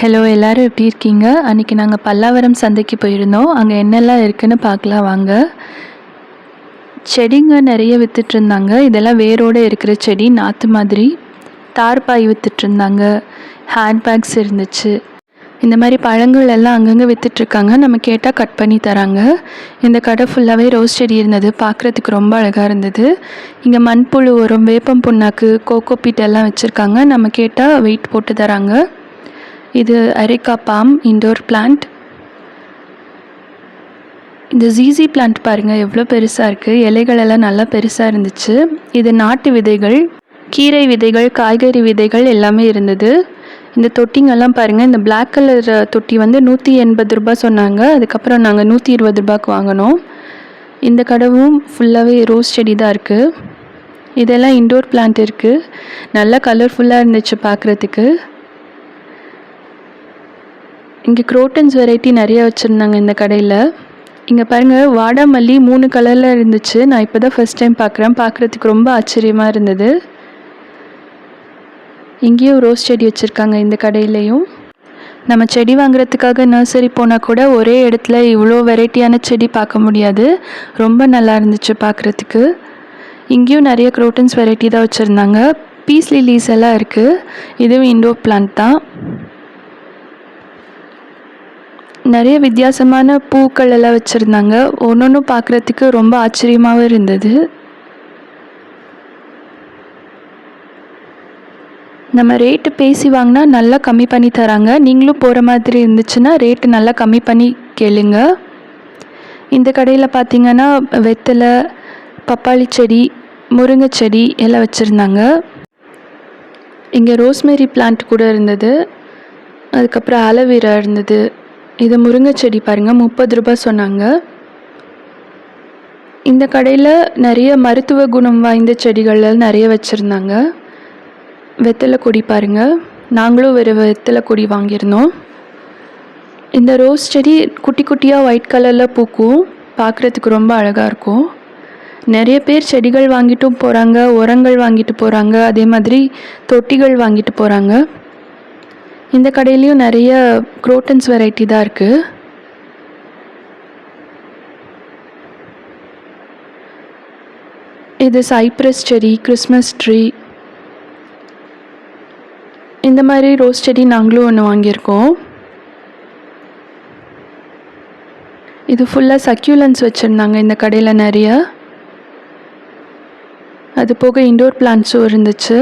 Hello எல்லாரும் எப்படி இருக்கீங்க? அன்றைக்கி நாங்கள் பல்லாவரம் சந்தைக்கு போயிருந்தோம். அங்கே என்னெல்லாம் இருக்குதுன்னு பார்க்கலாம் வாங்க. செடிங்க நிறைய விற்றுட்ருந்தாங்க இதெல்லாம் வேரோடு இருக்கிற செடி நாற்று மாதிரி. தார்பாய் விற்றுட்ருந்தாங்க ஹேண்ட்பேக்ஸ் இருந்துச்சு. இந்த மாதிரி பழங்கள் எல்லாம் அங்கங்கே விற்றுட்ருக்காங்க நம்ம கேட்டால் கட் பண்ணி தராங்க. இந்த கடை ஃபுல்லாகவே ரோஸ் செடி இருந்தது. பார்க்குறதுக்கு ரொம்ப அழகாக இருந்தது. இங்கே மண்புழு உரம் வேப்பம் புண்ணாக்கு கோகோ பீட் எல்லாம் வச்சுருக்காங்க. நம்ம கேட்டால் வெயிட் போட்டு தராங்க. இது அரிக்கா பாம் இண்டோர் பிளான்ட் இந்த ஜீசி பிளான்ட் பாருங்கள் எவ்வளோ பெருசாக இருக்குது இலைகள் எல்லாம் நல்லா பெருசாக இருந்துச்சு. இது நாட்டு விதைகள் கீரை விதைகள் காய்கறி விதைகள் எல்லாமே இருந்தது. இந்த தொட்டிங்கெல்லாம் பாருங்கள் இந்த பிளாக் கலர் தொட்டி வந்து நூற்றி எண்பது ரூபாய் சொன்னாங்க. அதுக்கப்புறம் நாங்கள் நூற்றி இருபது ரூபாய்க்கு வாங்கினோம். இந்த கடவும் ஃபுல்லாகவே ரோஸ் செடி தான் இருக்குது இதெல்லாம் இண்டோர் பிளான்ட் இருக்குது நல்லா கலர்ஃபுல்லாக இருந்துச்சு பார்க்குறதுக்கு இங்கே குரோட்டன்ஸ் வெரைட்டி நிறைய வச்சுருந்தாங்க இந்த கடையில். இங்கே பாருங்கள் வாடாமல்லி மூணு கலரில் இருந்துச்சு. நான் இப்போ தான் ஃபஸ்ட் டைம் பார்க்குறேன் பார்க்குறதுக்கு ரொம்ப ஆச்சரியமாக இருந்தது. இங்கேயும் ரோஸ் செடி வச்சுருக்காங்க இந்த கடையிலையும். நம்ம செடி வாங்குறதுக்காக நர்சரி போனால் கூட ஒரே இடத்துல இவ்வளோ வெரைட்டியான செடி பார்க்க முடியாது. ரொம்ப நல்லா இருந்துச்சு பார்க்குறதுக்கு இங்கேயும் நிறைய குரோட்டன்ஸ் வெரைட்டி தான் வச்சுருந்தாங்க. பீஸ் லீஸ் எல்லாம் இருக்குது இதுவும் இண்டோர் பிளான்ட் தான். நிறைய வித்தியாசமான பூக்கள் எல்லாம் வச்சுருந்தாங்க. ஒன்று ஒன்று பார்க்குறதுக்கு ரொம்ப ஆச்சரியமாகவும் இருந்தது. நம்ம ரேட்டு பேசி வாங்கினா நல்லா கம்மி பண்ணி தராங்க. நீங்களும் போகிற மாதிரி இருந்துச்சுன்னா ரேட்டு நல்லா கம்மி பண்ணி கேளுங்க. இந்த கடையில் பார்த்தீங்கன்னா வெத்தலை பப்பாளி செடி முருங்கை செடி எல்லாம் வச்சுருந்தாங்க. இங்கே ரோஸ்மேரி பிளான்ட் கூட இருந்தது. அதுக்கப்புறம் ஆலோவேரா இருந்தது. இது முருங்கை செடி பாருங்கள் முப்பது ரூபாய் சொன்னாங்க. இந்த கடையில் நிறைய மருத்துவ குணம் வாய்ந்த செடிகள் நிறைய வச்சுருந்தாங்க. வெத்தலை கொடி பாருங்கள் நாங்களும் ஒரு வெத்தலை கொடி வாங்கியிருந்தோம். இந்த ரோஸ் செடி குட்டி குட்டியாக ஒயிட் கலரில் பூக்கும் பார்க்குறதுக்கு ரொம்ப அழகாக இருக்கும். நிறைய பேர் செடிகள் வாங்கிட்டும் போகிறாங்க உரங்கள் வாங்கிட்டு போகிறாங்க அதே மாதிரி தொட்டிகள் வாங்கிட்டு போகிறாங்க இந்த கடையிலையும் நிறைய குரோட்டன்ஸ் வெரைட்டி தான் இருக்குது இது சைப்ரஸ் செடி கிறிஸ்மஸ் ட்ரீ இந்த மாதிரி ரோஸ் செடி நாங்களும் ஒன்று வாங்கியிருக்கோம். இது ஃபுல்லாக சக்யூலன்ஸ் வச்சுருந்தாங்க இந்த கடையில் நிறைய. அது போக இண்டோர் பிளான்ட்ஸும் இருந்துச்சு.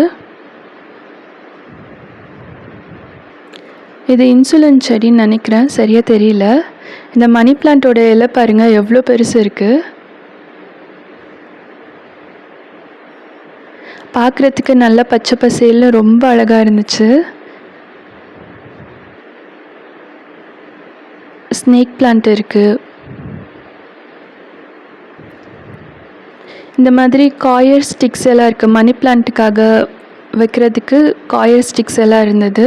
இது இன்சுலின் செடின்னு நினைக்கிறேன். சரியாக தெரியல. இந்த மணி பிளான்ட்டோட இலை பாருங்கள் எவ்வளோ பெருசு இருக்குது பார்க்குறதுக்கு நல்ல பச்சை பசேல்னு ரொம்ப அழகாக இருந்துச்சு. ஸ்னேக் பிளான்ட் இருக்குது இந்த மாதிரி காயர் ஸ்டிக்ஸ் எல்லாம் இருக்குது மணி பிளான்ட்டுக்காக வைக்கிறதுக்கு காயர் ஸ்டிக்ஸ் எல்லாம் இருந்தது.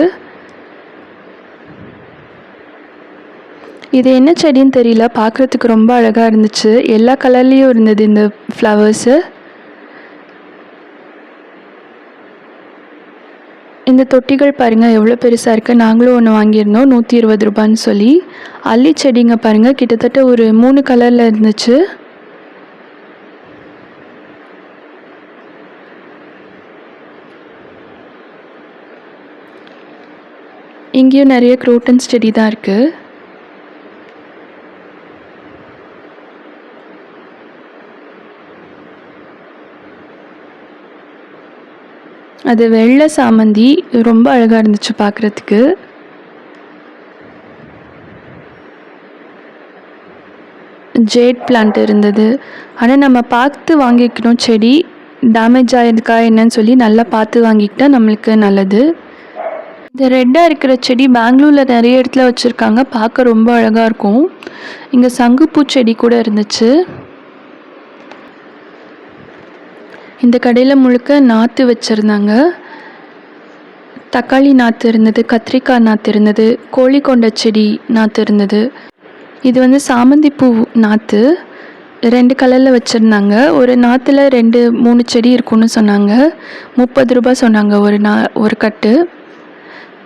இது என்ன செடின்னு தெரியல பார்க்குறதுக்கு ரொம்ப அழகாக இருந்துச்சு. எல்லா கலர்லேயும் இருந்தது இந்த ஃப்ளவர்ஸு இந்த தொட்டிகள் பாருங்கள் எவ்வளோ பெருசாக இருக்குது நாங்களும் ஒன்று வாங்கியிருந்தோம் நூற்றி இருபது ரூபான்னு சொல்லி. அல்லி செடிங்க பாருங்கள் கிட்டத்தட்ட ஒரு மூணு கலரில் இருந்துச்சு. இங்கேயும் நிறைய குரோட்டன்ஸ் செடி தான் இருக்குது அது வெள்ளை சாமந்தி. ரொம்ப அழகாக இருந்துச்சு பார்க்குறதுக்கு ஜேட் பிளான்ட் இருந்தது. ஆனால் நம்ம பார்த்து வாங்கிக்கணும் செடி. டேமேஜ் ஆகிருக்கா என்னன்னு சொல்லி நல்லா பார்த்து வாங்கிக்கிட்டா நம்மளுக்கு நல்லது. இந்த ரெட்டாக இருக்கிற செடி பெங்களூரில் நிறைய இடத்துல வச்சுருக்காங்க. பார்க்க ரொம்ப அழகாக இருக்கும். இங்கே சங்குப்பூ செடி கூட இருந்துச்சு. இந்த கடையில் முழுக்க நாற்று வச்சுருந்தாங்க. தக்காளி நாற்று இருந்தது கத்திரிக்காய் நாற்று இருந்தது கோழிக்கொண்ட செடி நாற்று இருந்தது. இது வந்து சாமந்தி பூ நாற்று ரெண்டு கலரில் வச்சுருந்தாங்க. ஒரு நாற்றுல ரெண்டு மூணு செடி இருக்குன்னு சொன்னாங்க. முப்பது ரூபாய் சொன்னாங்க ஒரு நா ஒரு கட்டு.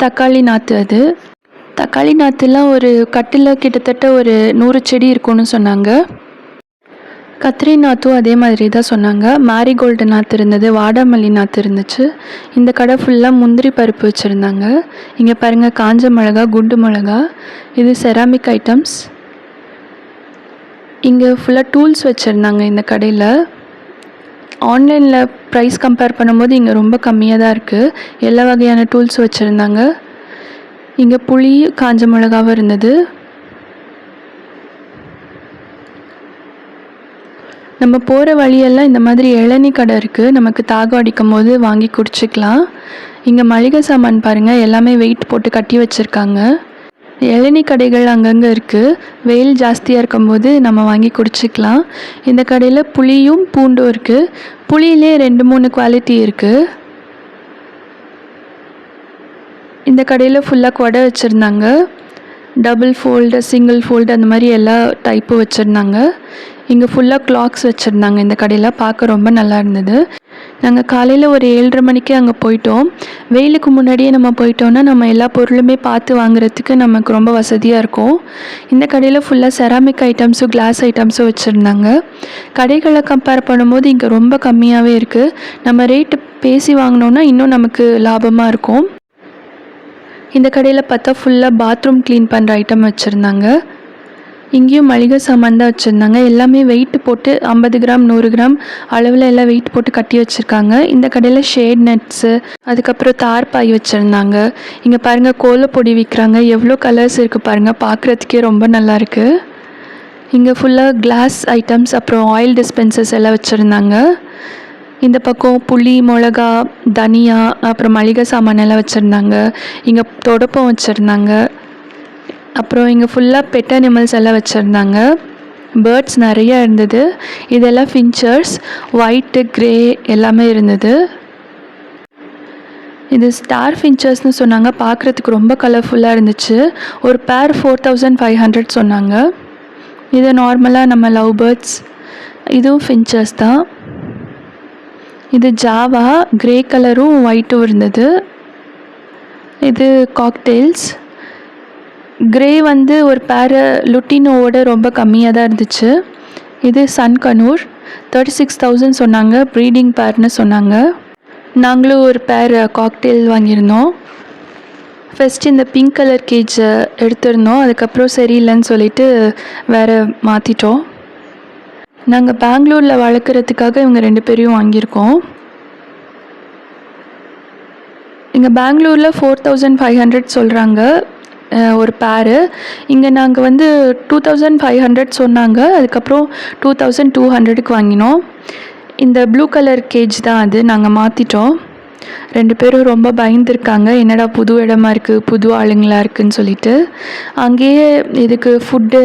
தக்காளி நாற்று அது. தக்காளி நாற்றுலாம் ஒரு கட்டில் கிட்டத்தட்ட ஒரு நூறு செடி இருக்கும்னு சொன்னாங்க. கத்திரி நாற்றும் அதே மாதிரி தான் சொன்னாங்க. மேரிகோல்டு நாற்று இருந்தது வாடாமல்லி நாற்று இருந்துச்சு. இந்த கடை ஃபுல்லாக முந்திரி பருப்பு வச்சுருந்தாங்க. இங்கே பாருங்கள் காஞ்ச மிளகா குண்டு மிளகா இது செராமிக் ஐட்டம்ஸ் இங்கே ஃபுல்லாக டூல்ஸ் வச்சுருந்தாங்க இந்த கடையில். ஆன்லைனில் ப்ரைஸ் கம்பேர் பண்ணும்போது இங்கே ரொம்ப கம்மியாக தான் இருக்குது எல்லா வகையான டூல்ஸ் வச்சுருந்தாங்க. இங்கே புளி காஞ்ச மிளகாவும் இருந்தது. நம்ம போகிற வழியெல்லாம் இந்த மாதிரி இளநீ கடை இருக்குது நமக்கு தாகம் அடிக்கும் போது வாங்கி குடிச்சிக்கலாம். இங்கே மளிகை சாமான் பாருங்கள் எல்லாமே வெயிட் போட்டு கட்டி வச்சுருக்காங்க. இளநீ கடைகள் அங்கங்கே இருக்குது வெயில் ஜாஸ்தியாக இருக்கும்போது நம்ம வாங்கி குடிச்சிக்கலாம். இந்த கடையில் புளியும் பூண்டும் இருக்குது புளியிலே ரெண்டு மூணு குவாலிட்டி இருக்குது இந்த கடையில் ஃபுல்லாக கொடை வச்சுருந்தாங்க. டபுள் ஃபோல்டு சிங்கிள் ஃபோல்டு அந்த மாதிரி எல்லா டைப்பும் வச்சுருந்தாங்க. இங்கே ஃபுல்லாக கிளாக்ஸ் வச்சுருந்தாங்க. இந்த கடையில் பார்க்க ரொம்ப நல்லா இருந்தது. நாங்கள் காலையில் ஒரு ஏழரை மணிக்கு அங்கே போயிட்டோம். வெயிலுக்கு முன்னாடியே நம்ம போயிட்டோன்னா நம்ம எல்லா பொருளுமே பார்த்து வாங்குறதுக்கு நமக்கு ரொம்ப வசதியாக இருக்கும். இந்த கடையில் ஃபுல்லாக செராமிக் ஐட்டம்ஸும் கிளாஸ் ஐட்டம்ஸும் வச்சுருந்தாங்க. கடைகளை கம்பேர் பண்ணும்போது இங்கே ரொம்ப கம்மியாகவே இருக்குது நம்ம ரேட்டு பேசி வாங்கினோன்னா இன்னும் நமக்கு லாபமாக இருக்கும். இந்த கடையில் பார்த்தா ஃபுல்லாக பாத்ரூம் க்ளீன் பண்ணுற ஐட்டம் வச்சுருந்தாங்க. இங்கேயும் மளிகை சாமான் தான் வச்சுருந்தாங்க. எல்லாமே வெயிட் போட்டு ஐம்பது கிராம் நூறு கிராம் அளவில் எல்லாம் வெயிட் போட்டு கட்டி வச்சுருக்காங்க. இந்த கடையில் ஷேட் நட்ஸு அதுக்கப்புறம் தார்பாய் வச்சுருந்தாங்க. இங்கே பாருங்கள் கோலப்பொடி விற்கிறாங்க எவ்வளோ கலர்ஸ் இருக்குது பாருங்கள் பார்க்குறதுக்கே ரொம்ப நல்லா இருக்குது இங்கே ஃபுல்லாக கிளாஸ் ஐட்டம்ஸ் அப்புறம் ஆயில் டிஸ்பென்சர்ஸ் எல்லாம் வச்சுருந்தாங்க. இந்த பக்கம் புளி மிளகா தனியா அப்புறம் மளிகை சாமான் எல்லாம் வச்சுருந்தாங்க. இங்கே தொடப்பம் வச்சுருந்தாங்க. அப்புறம் இங்கே ஃபுல்லாக பெட் அனிமல்ஸ் எல்லாம் வச்சுருந்தாங்க. பேர்ட்ஸ் நிறைய இருந்தது. இதெல்லாம் ஃபின்ச்சர்ஸ் ஒயிட்டு க்ரே எல்லாமே இருந்தது. இது ஸ்டார் ஃபின்ச்சர்ஸ்னு சொன்னாங்க. பார்க்குறதுக்கு ரொம்ப கலர்ஃபுல்லாக இருந்துச்சு. ஒரு பேர் ஃபோர் தௌசண்ட் ஃபைவ் ஹண்ட்ரட் சொன்னாங்க. இது நார்மலாக நம்ம லவ் பேர்ட்ஸ் இதுவும் ஃபின்ச்சர்ஸ் தான். இது ஜாவா க்ரே கலரும் ஒயிட்டும் இருந்தது. இது காக்டெயில்ஸ் க்ரே வந்து ஒரு பேர் லுட்டினோவோட ரொம்ப கம்மியாக தான் இருந்துச்சு. இது sun conure thirty six thousand சொன்னாங்க. ப்ரீடிங் பேர்னு சொன்னாங்க. நாங்களும் ஒரு பேர் காக்டெயில் வாங்கியிருந்தோம். ஃபஸ்ட்டு இந்த பிங்க் கலர் கேஜ் எடுத்திருந்தோம். அதுக்கப்புறம் சரியில்லைன்னு சொல்லிட்டு வேறு மாற்றிட்டோம் நாங்கள் பெங்களூரில் வளர்க்குறதுக்காக இவங்க ரெண்டு பேரையும் வாங்கியிருக்கோம். இங்கே பெங்களூரில் ஃபோர் தௌசண்ட் ஃபைவ் ஹண்ட்ரட் சொல்கிறாங்க ஒரு பேரு இங்கே நாங்கள் வந்து டூ தௌசண்ட் ஃபைவ் ஹண்ட்ரட் சொன்னாங்க. அதுக்கப்புறம் டூ தௌசண்ட் டூ ஹண்ட்ரடுக்கு வாங்கினோம். இந்த ப்ளூ கலர் கேஜ் தான் அது. நாங்கள் மாற்றிட்டோம் ரெண்டு பேரும் ரொம்ப பயந்துருக்காங்க. என்னடா புது இடமா இருக்குது புது ஆளுங்களா இருக்குதுன்னு சொல்லிட்டு. அங்கேயே இதுக்கு ஃபுட்டு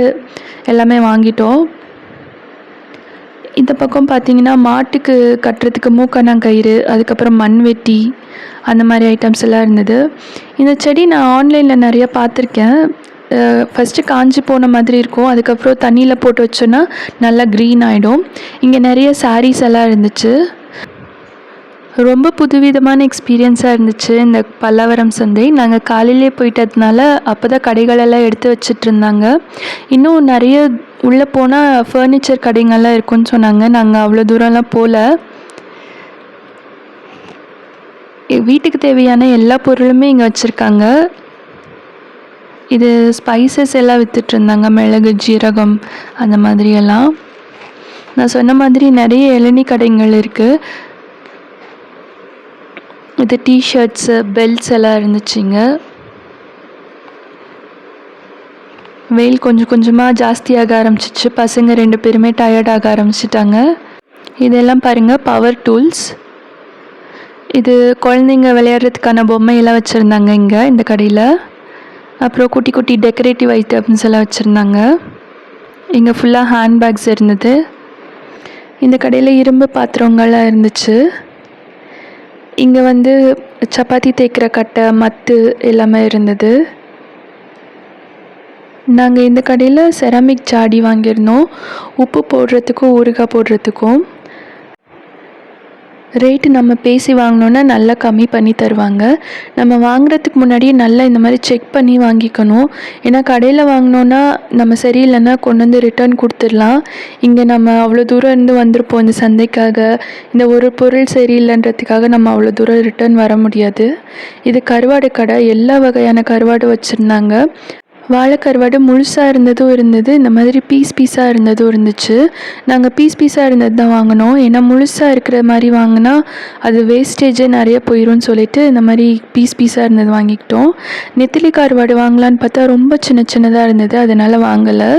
எல்லாமே வாங்கிட்டோம். இந்த பக்கம் பார்த்தீங்கன்னா மாட்டுக்கு கட்டுறதுக்கு மூக்கணாங்கயிறு அதுக்கப்புறம் மண்வெட்டி அந்த மாதிரி ஐட்டம்ஸ் எல்லாம் இருந்தது. இந்த செடி நான் ஆன்லைனில் நிறையா பார்த்துருக்கேன். ஃபஸ்ட்டு காஞ்சி போன மாதிரி இருக்கும். அதுக்கப்புறம் தண்ணியில் போட்டு வச்சோன்னா நல்லா க்ரீன் ஆகிடும் இங்கே நிறைய சாரீஸ் எல்லாம் இருந்துச்சு. ரொம்ப புதுவிதமான எக்ஸ்பீரியன்ஸாக இருந்துச்சு இந்த பல்லாவரம் சந்தை. நாங்கள் காலையிலே போயிட்டதுனால அப்போ தான் கடைகளெல்லாம் எடுத்து வச்சிட்டு இருந்தாங்க. இன்னும் நிறைய உள்ளே போனால் ஃபர்னிச்சர் கடைங்கள்லாம் இருக்குன்னு சொன்னாங்க. நாங்கள் அவ்வளோ தூரம்லாம் போகல வீட்டுக்கு தேவையான எல்லா பொருளுமே இங்கே வச்சுருக்காங்க. இது ஸ்பைசஸ் எல்லாம் விற்றுட்ருந்தாங்க மிளகு ஜீரகம் அந்த மாதிரியெல்லாம். நான் சொன்ன மாதிரி நிறைய இளநீ கடைங்கள் இருக்குது இது டிஷர்ட்ஸு பெல்ட்ஸ் எல்லாம் இருந்துச்சுங்க. வெயில் கொஞ்சம் கொஞ்சமாக ஜாஸ்தியாக ஆரம்பிச்சிச்சு. பசங்க ரெண்டு பேருமே டயர்டாக ஆரம்பிச்சிட்டாங்க. இதெல்லாம் பாருங்கள் பவர் டூல்ஸ் இது குழந்தைங்க விளையாடுறதுக்கான பொம்மையெல்லாம் வச்சுருந்தாங்க இங்கே இந்த கடையில். அப்புறம் குட்டி குட்டி டெக்கரேட்டிவ் ஐட்டம்ஸ் எல்லாம் வச்சுருந்தாங்க. இங்கே ஃபுல்லாக ஹேண்ட்பேக்ஸ் இருந்தது. இந்த கடையில் இரும்பு பாத்திரங்கள்லாம் இருந்துச்சு. இங்கே வந்து சப்பாத்தி தேய்க்கிற கட்டை மத்து எல்லாமே இருந்தது. நாங்கள் இந்த கடையில் செராமிக் ஜாடி வாங்கியிருந்தோம். உப்பு போடுறதுக்கும் ஊறுகாய் போடுறதுக்கும். ரேட்டு நம்ம பேசி வாங்கினோன்னா நல்லா கம்மி பண்ணி தருவாங்க. நம்ம வாங்குறதுக்கு முன்னாடியே நல்லா இந்த மாதிரி செக் பண்ணி வாங்கிக்கணும். ஏன்னா கடையில் வாங்கினோன்னா நம்ம சரியில்லைன்னா கொண்டு வந்து ரிட்டர்ன் கொடுத்துடலாம். இங்கே நம்ம அவ்வளோ தூரம் இருந்து வந்திருப்போம் இந்த சந்தைக்காக. இந்த ஒரு பொருள் சரியில்லைன்றதுக்காக நம்ம அவ்வளோ தூரம் ரிட்டர்ன் வர முடியாது. இது கருவாடு கடை. எல்லா வகையான கருவாடு வச்சுருந்தாங்க. வாழை கருவாடு முழுசாக இருந்ததும் இருந்தது இந்த மாதிரி பீஸ் பீஸாக இருந்ததும் இருந்துச்சு. நாங்கள் பீஸ் பீஸாக இருந்தது தான் வாங்கினோம். ஏன்னா முழுசாக இருக்கிற மாதிரி வாங்கினா அது வேஸ்டேஜே நிறைய போயிடும்னு சொல்லிட்டு இந்த மாதிரி பீஸ் பீஸாக இருந்தது வாங்கிக்கிட்டோம். நெத்திலி கருவாடு வாங்கலான்னு பார்த்தா ரொம்ப சின்ன சின்னதாக இருந்தது அதனால் வாங்கலை.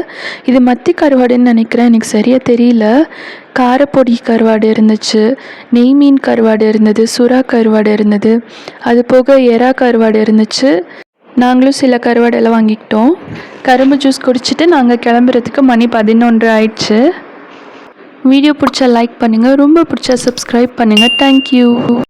இது மத்தி கருவாடுன்னு நினைக்கிறேன் எனக்கு சரியாக தெரியல. காரப்பொடி கருவாடு இருந்துச்சு நெய் மீன் கருவாடு இருந்தது சுறா கருவாடு இருந்தது அது போக எறா கருவாடு இருந்துச்சு. நாங்களும் சில கருவாடெல்லாம் வாங்கிக்கிட்டோம். கரும்பு ஜூஸ் குடிச்சிட்டு நாங்கள் கிளம்புறதுக்கு மணி பதினொன்று ஆயிடுச்சு. வீடியோ பிடிச்சா லைக் பண்ணுங்கள் ரொம்ப பிடிச்சா சப்ஸ்கிரைப் பண்ணுங்கள் தேங்க்யூ